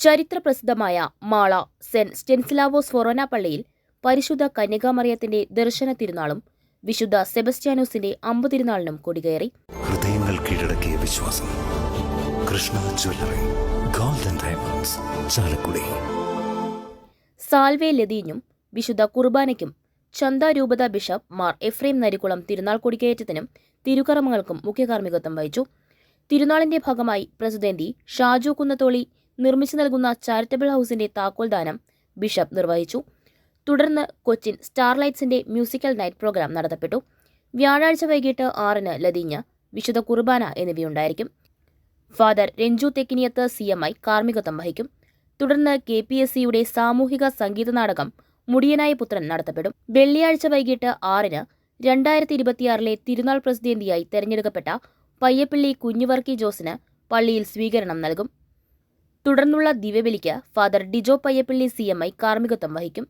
ചരിത്രപ്രസിദ്ധമായ മാള സെന്റ് സ്റ്റെൻസിലാവോസ് ഫൊറോന പള്ളിയിൽ പരിശുദ്ധ കന്യകാമറിയത്തിന്റെ ദർശന തിരുനാളും വിശുദ്ധ സെബസ്റ്റ്യാനോസിന്റെ അമ്പു തിരുനാളിനും കൊടികയറി. ഹൃദയങ്ങൾ കീഴടക്കിയ വിശ്വാസം. Krishna jewellery golden diamonds Chalakudy. Salve ലതീഞ്ഞും വിശുദ്ധ കുർബാനയ്ക്കും ചന്ദാരൂപത രൂപത ബിഷപ്പ് മാർ എഫ്രൈം നരിക്കുളം തിരുനാൾ കൊടികയറ്റത്തിനും തിരുക്കർമ്മങ്ങൾക്കും മുഖ്യകാർമ്മികത്വം വഹിച്ചു. തിരുനാളിന്റെ ഭാഗമായി പ്രസിഡന്റി ഷാജു കുന്നത്തോളി നിർമ്മിച്ചു നൽകുന്ന ചാരിറ്റബിൾ ഹൌസിന്റെ താക്കോൽദാനം ബിഷപ്പ് നിർവഹിച്ചു. തുടർന്ന് കൊച്ചിൻ സ്റ്റാർലൈറ്റ്സിന്റെ മ്യൂസിക്കൽ നൈറ്റ് പ്രോഗ്രാം നടത്തപ്പെട്ടു. വ്യാഴാഴ്ച വൈകിട്ട് ആറിന് ലതിഞ്ഞ വിശുദ്ധ കുർബാന എന്നിവയുണ്ടായിരിക്കും. Father Ranju Thekkiniyath C M I കാർമ്മികത്വം വഹിക്കും. തുടർന്ന് കെ പി എസ് സിയുടെ സാമൂഹിക സംഗീത നാടകം മുടിയനായ പുത്രൻ നടത്തപ്പെടും. വെള്ളിയാഴ്ച വൈകിട്ട് ആറിന് രണ്ടായിരത്തി ഇരുപത്തിയാറിലെ തിരുനാൾ പ്രസിഡന്റിയായി തെരഞ്ഞെടുക്കപ്പെട്ട പയ്യപ്പള്ളി കുഞ്ഞുവർക്കി ജോസിന് പള്ളിയിൽ സ്വീകരണം നൽകും. തുടർന്നുള്ള ദിവ്യബലിക്ക് father Dijo Payyappally C M I കാർമ്മികത്വം വഹിക്കും.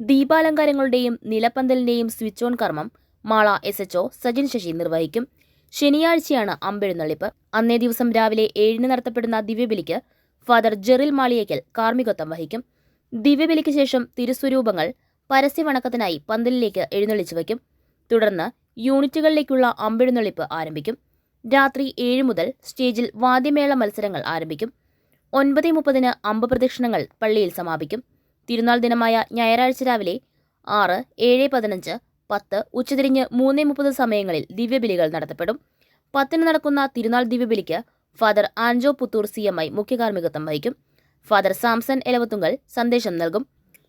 ദീപാലങ്കാരങ്ങളുടെയും നിലപ്പന്തലിന്റെയും സ്വിച്ച് ഓൺ കർമ്മം Mala S H O Sajin Sashi നിർവഹിക്കും. ശനിയാഴ്ചയാണ് അമ്പെഴുന്നള്ളിപ്പ്. അന്നേ ദിവസം രാവിലെ ഏഴിന് നടത്തപ്പെടുന്ന ദിവ്യബലിക്ക് ഫാദർ ജെറിൽ മാളിയേക്കൽ കാർമ്മികത്വം വഹിക്കും. ദിവ്യബലിക്ക് ശേഷം തിരുസ്വരൂപങ്ങൾ പരസ്യവണക്കത്തിനായി പന്തലിലേക്ക് എഴുന്നള്ളിച്ചു വയ്ക്കും. തുടർന്ന് യൂണിറ്റുകളിലേക്കുള്ള അമ്പെഴുന്നള്ളിപ്പ് ആരംഭിക്കും. രാത്രി ഏഴ് മുതൽ സ്റ്റേജിൽ വാദ്യമേള മത്സരങ്ങൾ ആരംഭിക്കും. ഒൻപത് മുപ്പതിന് അമ്പപ്രദക്ഷിണങ്ങൾ പള്ളിയിൽ സമാപിക്കും. തിരുനാൾ ദിനമായ ഞായറാഴ്ച രാവിലെ ആറ് ഏഴ് പതിനഞ്ച് പത്ത് ഉച്ചതിരിഞ്ഞ് മൂന്ന് മുപ്പത് സമയങ്ങളിൽ ദിവ്യബലികൾ നടത്തപ്പെടും. പത്തിന് നടക്കുന്ന തിരുനാൾ ദിവ്യബലിക്ക് father Anjo Puthur C M I മുഖ്യകാർമ്മികത്വം വഹിക്കും. ഫാദർ സാംസൺ എലവത്തുങ്കൽ സന്ദേശം നൽകും.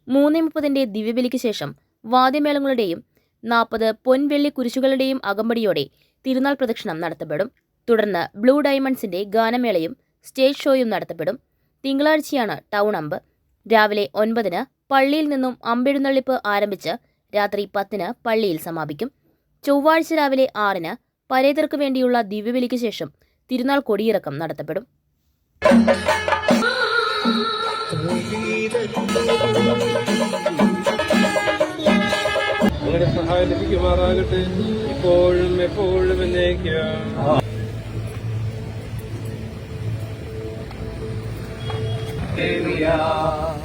മൂന്ന് മുപ്പതിന്റെ ദിവ്യബലിക്ക് ശേഷം വാദ്യമേളങ്ങളുടെയും നാൽപ്പത് പൊൻവെള്ളി കുരിശുകളുടെയും അകമ്പടിയോടെ തിരുനാൾ പ്രദക്ഷിണം നടത്തപ്പെടും. തുടർന്ന് ബ്ലൂ ഡയമണ്ട്സിന്റെ ഗാനമേളയും സ്റ്റേജ് ഷോയും നടത്തപ്പെടും. തിങ്കളാഴ്ചയാണ് ടൗൺ അമ്പ്. രാവിലെ ഒൻപതിന് പള്ളിയിൽ നിന്നും അമ്പെഴുന്നള്ളിപ്പ് ആരംഭിച്ച് രാത്രി പത്തിന് പള്ളിയിൽ സമാപിക്കും. ചൊവ്വാഴ്ച രാവിലെ ആറിന് പരേതർക്ക് വേണ്ടിയുള്ള ദിവ്യബലിക്ക് ശേഷം തിരുനാൾ കൊടിയിറക്കം നടത്തപ്പെടും. സഹായം ലഭിക്കുമാറാകട്ടെ. ഇപ്പോഴും എപ്പോഴും എന്നേക്കും. Hallelujah.